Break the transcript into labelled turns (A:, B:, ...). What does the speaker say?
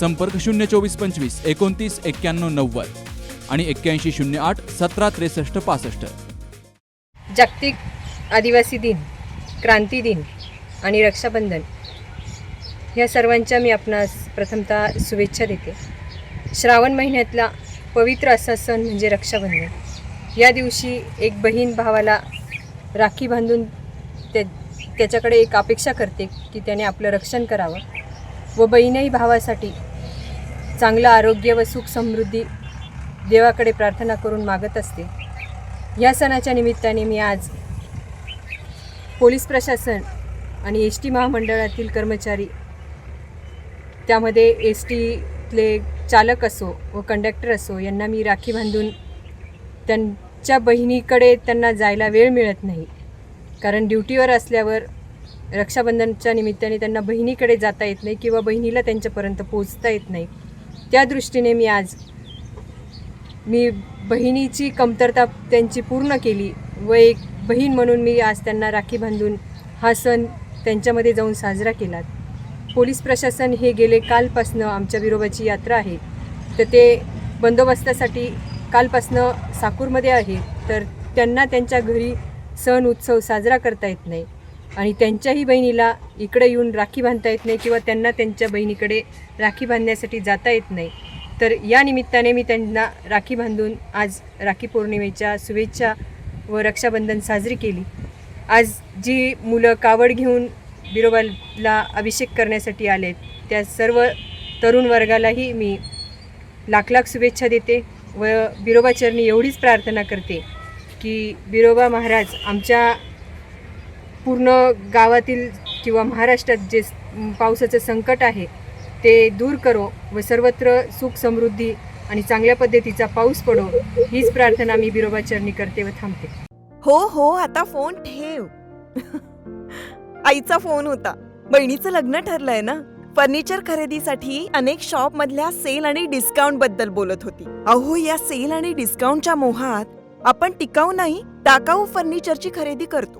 A: संपर्क शून्य चोवीस पंचवीस एकोणतीस एक्क्याण्णव नव्वद आणि एक्क्याऐंशी शून्य आठ सतरा त्रेसष्ट पासष्ट.
B: जागतिक आदिवासी दिन क्रांती दिन आणि रक्षाबंधन ह्या सर्वांच्या मी आपणास प्रथमतः शुभेच्छा देते. श्रावण महिन्यातला पवित्र असा सण म्हणजे रक्षाबंधन. या दिवशी एक बहीण भावाला राखी बांधून त्या त्याच्याकडे एक अपेक्षा करते की त्याने आपलं रक्षण करावं व बहीणही भावासाठी चांगलं आरोग्य व सुख समृद्धी देवाकडे प्रार्थना करून मागत असते. या सणाच्या निमित्ताने मी आज पोलीस प्रशासन आणि एस टी महामंडळातील कर्मचारी त्यामध्ये एस टीतले चालक असो व कंडक्टर असो यांना मी राखी बांधून त्यांच्या बहिणीकडे त्यांना जायला वेळ मिळत नाही. कारण ड्युटीवर असल्यावर रक्षाबंधनच्या निमित्ताने त्यांना बहिणीकडे जाता येत नाही किंवा बहिणीला त्यांच्यापर्यंत पोहोचता येत नाही. त्या दृष्टीने मी आज मी बहिणीची कमतरता त्यांची पूर्ण केली व एक बहीण म्हणून मी आज त्यांना राखी बांधून हा सण त्यांच्यामध्ये जाऊन साजरा केला. पोलीस प्रशासन हे गेले कालपासनं आमच्या विरोबाची यात्रा आहे. तर ते बंदोबस्तासाठी कालपासनं साकूरमध्ये आहे. तर त्यांना त्यांच्या घरी सण उत्सव साजरा करता येत नाही. आणि त्यांच्याही बहिणीला इकडे येऊन राखी बांधता येत नाही किंवा त्यांना त्यांच्या बहिणीकडे राखी बांधण्यासाठी जाता येत नाही. तर या निमित्ताने मी त्यांना राखी बांधून आज राखी पौर्णिमेच्या शुभेच्छा व रक्षाबंधन साजरी केली. आज जी मुलं कावड घेऊन बिरोबाला अभिषेक करण्यासाठी आले त्या सर्व तरुण वर्गालाही मी लाख लाख शुभेच्छा देते व बिरोबाचरणी एवढीच प्रार्थना करते की बिरोबा महाराज आमच्या पूर्ण गावातील किंवा महाराष्ट्रात जे पावसाचं संकट आहे ते दूर करो व सर्वत्र सुख समृद्धी आणि चांगल्या पद्धतीचा पाऊस पडो हीच प्रार्थना मी बिरोबाचरणी करते व थांबते.
C: हो हो आता फोन ठेव. आईचा फोन होता. बहिणीचं लग्न ठरलंय ना? फर्निचर खरेदीसाठी अनेक शॉप मधल्या सेल आणि डिस्काउंटबद्दल बोलत होती. अहो या सेल आणि डिस्काउंटच्या मोहात आपण टिकाऊ नाही टाकाऊ फर्निचरची खरेदी करतो.